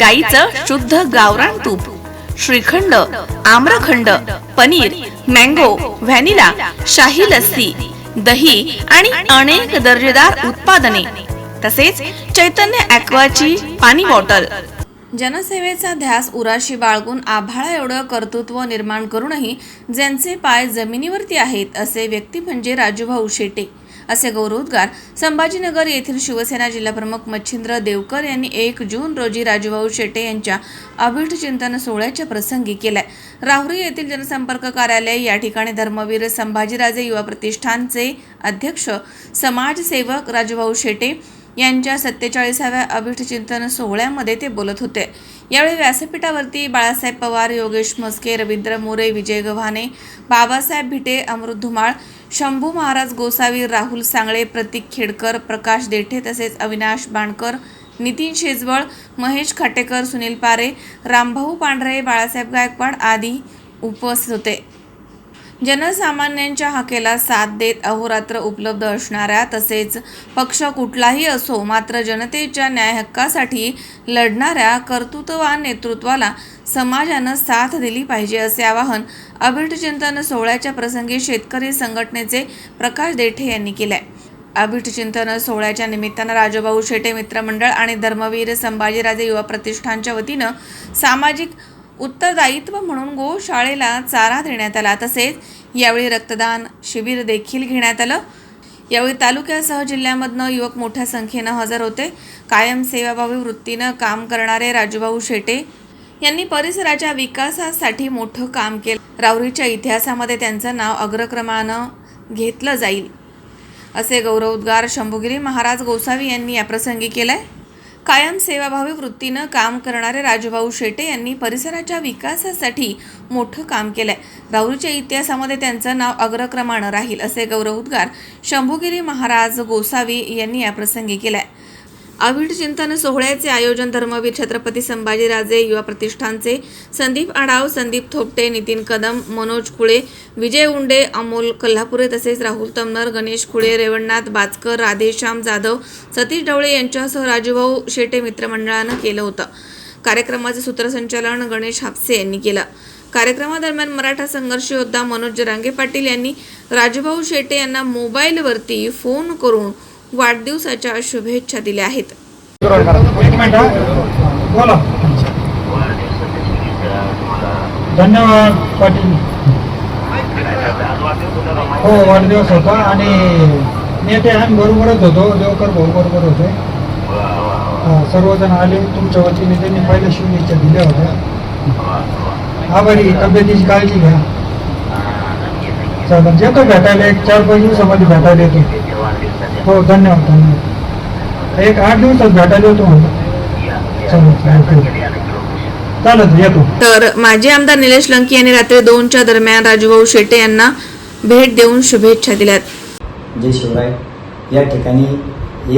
गाईचं शुद्ध गावरान तूप. श्रीखंड आम्रखंड पनीर मँगो व्हॅनिला शाही लस्सी दही आणि अनेक दर्जेदार उत्पादने. तसेच चैतन्य ॲक्वाची पाणी बॉटल. जनसेवेचा ध्यास उराशी बाळगून आभाळा एवढं कर्तृत्व निर्माण करूनही ज्यांचे पाय जमिनीवरती आहेत असे व्यक्ती म्हणजे राजूभाऊ शेटे. असे गौरवोद्गार संभाजीनगर येथील शिवसेना जिल्हाप्रमुख मच्छिंद्र देवकर यांनी एक जून रोजी राजूभाऊ शेटे यांच्या अभिष्ट चिंतन सोहळ्याच्या प्रसंगी केलाय. राहुरी येथील जनसंपर्क कार्यालय या ठिकाणी धर्मवीर संभाजीराजे युवा प्रतिष्ठानचे अध्यक्ष समाजसेवक राजूभाऊ शेटे यांच्या सत्तेचाळीसाव्या अभिष्ट चिंतन सोहळ्यामध्ये ते बोलत होते. यावेळी व्यासपीठावरती बाळासाहेब पवार योगेश मस्के रवींद्र मोरे विजय गव्हाणे बाबासाहेब भिटे अमृत धुमाळ शंभू महाराज गोसावी राहुल सांगळे प्रतीक खेडकर प्रकाश देठे तसेच अविनाश बाणकर नितीन शेजवळ महेश खाटेकर सुनील पारे रामभाऊ पांढरे बाळासाहेब गायकवाड आदी उपस्थित होते. जनसामान्यांच्या हाकेला साथ देत अहोरात्र उपलब्ध असणाऱ्या तसेच पक्ष कुठलाही असो मात्र जनतेच्या न्यायहक्कासाठी लढणाऱ्या कर्तृत्ववान नेतृत्वाला समाजानं साथ दिली पाहिजे असे आवाहन अभिटचिंतन सोहळ्याच्या प्रसंगी शेतकरी संघटनेचे प्रकाश देठे यांनी केले अभिष्ट चिंतन सोहळ्याच्या निमित्तानं राजूभाऊ शेटे मित्रमंडळ आणि धर्मवीर संभाजीराजे युवा प्रतिष्ठानच्या वतीनं सामाजिक उत्तरदायित्व म्हणून गोशाळेला चारा देण्यात आला. तसेच यावेळी रक्तदान शिबिर देखील घेण्यात आलं. यावेळी तालुक्यासह जिल्ह्यामधनं युवक मोठ्या संख्येनं हजर होते. कायम सेवाभावी वृत्तीनं काम करणारे राजूभाऊ शेटे यांनी परिसराच्या विकासासाठी मोठं काम केलं. राऊरीच्या इतिहासामध्ये त्यांचं नाव अग्रक्रमानं घेतलं जाईल असे गौरवोद्गार शंभुगिरी महाराज गोसावी यांनी याप्रसंगी केलाय. कायम सेवाभावी वृत्तीनं काम करणारे राजभाऊ शेटे यांनी परिसराच्या विकासासाठी मोठं काम केलंय. राहुरीच्या इतिहासामध्ये त्यांचं नाव अग्रक्रमानं राहील असे गौरवोद्गार शंभूगिरी महाराज गोसावी यांनी याप्रसंगी केलाय. अभिड चिंतन सोहळ्याचे आयोजन धर्मवीर छत्रपती संभाजीराजे युवा प्रतिष्ठानचे संदीप आडाव संदीप थोपटे नितीन कदम मनोज कुळे विजय उंडे अमोल कोल्हापुरे तसेच राहुल तमनर गणेश कुळे रेवणनाथ बाचकर राधेश्याम जाधव सतीश ढवळे यांच्यासह राजूभाऊ शेटे मित्रमंडळानं केलं होतं. कार्यक्रमाचे सूत्रसंचालन गणेश हापसे यांनी केलं. कार्यक्रमादरम्यान मराठा संघर्ष योद्धा मनोज जरांगे पाटील यांनी राजूभाऊ शेटे यांना मोबाईलवरती फोन करून वाढदिवसाच्या शुभेच्छा दिल्या आहेत. बोला. धन्यवाद पाटील. हो वाढदिवस होता आणि नेते आम्ही बरोबरच होतो देवकर भाऊ बरोबर होते. सर्वजण आले तुमच्या वतीने त्यांनी पहिल्या शुभेच्छा दिल्या होत्या. आभारी तब्येतीची काळजी घ्या. जे येतो भेटायला एक चार पाच दिवसामध्ये भेटायला येतो. हो धन्यवाद धन्यवाद. एक आठ दिवसात भेटायला येतो म्हणतो येतो. तर माजी आमदार निलेश लंकी यांनी रात्री दोनच्या दरम्यान राजूभाऊ शेटे यांना भेट देऊन शुभेच्छा दिल्यात. जय शिवराय. या ठिकाणी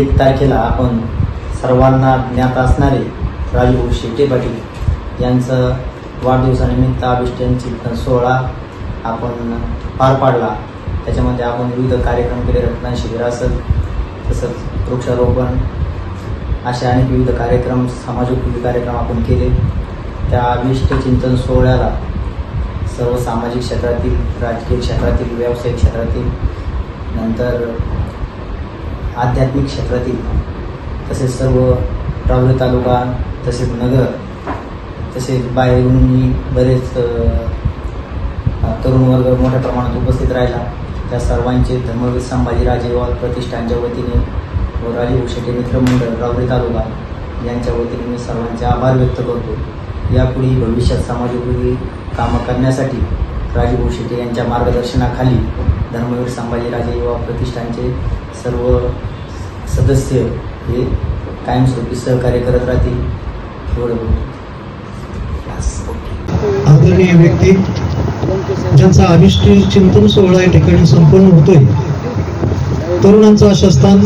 एक तारखेला आपण सर्वांना ज्ञात असणारे राजू शेट्टे पाटील यांचं वाढदिवसानिमित्त अभिष्टन चिंतन सोहळा आपण पार पाडला. त्याच्यामध्ये आपण विविध कार्यक्रम केले रक्तदान शिबिर असत तसंच वृक्षारोपण असे अनेक विविध कार्यक्रम समाजोपयोगी कार्यक्रम आपण केले. त्या अभिष्ट चिंतन सोहळ्याला सर्व सामाजिक क्षेत्रातील राजकीय क्षेत्रातील व्यावसायिक क्षेत्रातील नंतर आध्यात्मिक क्षेत्रातील तसेच सर्व रावळे तालुका तसेच नगर तसेच बाहेरूनही बरेच तरुण वर्ग मोठ्या प्रमाणात उपस्थित राहिला. त्या सर्वांचे धर्मवीर संभाजीराजे व प्रतिष्ठानच्या वतीने व राजीव शेटे मित्रमंडळ राहुरी तालुका यांच्या वतीने मी सर्वांचे आभार व्यक्त करतो यापुढे भविष्यात समाजोपयोगी कामं करण्यासाठी राजू शेटे यांच्या मार्गदर्शनाखाली धर्मवीर संभाजीराजे युवा प्रतिष्ठानचे सर्व सदस्य हे कायमस्वरूपी सहकार्य करत राहतील एवढं बोलतो ओके. आदरणीय व्यक्ती ज्यांचा अभिष्टी चिंतन सोहळा या ठिकाणी संपन्न होतोय. तरुणांचा शस्तान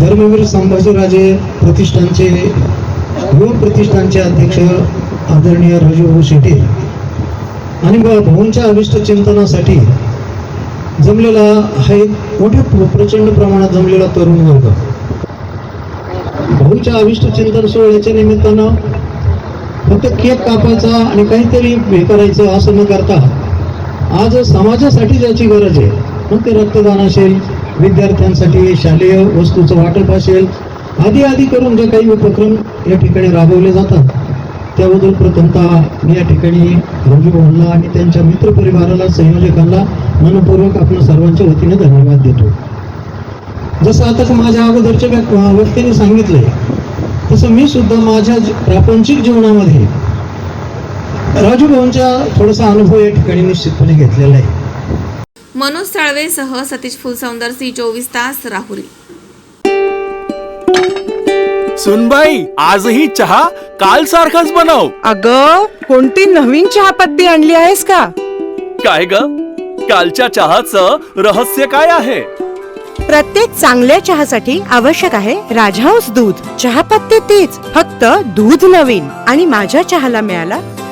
धर्मवीर संभाजीराजे प्रतिष्ठानचे युवक प्रतिष्ठानचे अध्यक्ष आदरणीय राजूभाऊ शेटे. आणि भाऊंच्या अभिष्ट चिंतनासाठी जमलेला हा एक मोठ्या प्रचंड प्रमाणात जमलेला तरुण वर्ग. भाऊच्या अभिष्ट चिंतन सोहळ्याच्या निमित्तानं फक्त केक कापायचा आणि काहीतरी हे करायचं असं न करता आज समाजासाठी ज्याची गरज आहे मग ते रक्तदान असेल विद्यार्थ्यांसाठी शालेय वस्तूचं वाटप असेल आधी आधी करून जे काही उपक्रम या ठिकाणी राबवले जातात त्याबद्दल प्रथमतः मी या ठिकाणी रवी आणि त्यांच्या मित्रपरिवाराला संयोजकांना मनपूर्वक आपण सर्वांच्या वतीने धन्यवाद देतो. जसं आता माझ्या अगोदरच्या व्यक्तीने सांगितलंय तसं मी सुद्धा माझ्या जी- प्रापंचिक जीवनामध्ये राजू भाऊंचा थोडासा अनुभव या ठिकाणी निश्चितपणे घेतलेला आहे. मनोज साळवेसह सतीश फुलसौंदर सी चोवीस तास राहुरी. सुनबाई आजही चहा काल सारखाच बनव. अग कोणती नवीन चहापत्ती आणली आहेस का? काय ग? कालच्या चहाचं रहस्य काय आहे? प्रत्येक चांगल्या चहासाठी आवश्यक आहे राजहंस दूध. चहापत्ती तीच फक्त दूध नवीन. आणि माझ्या चहाला मिळाला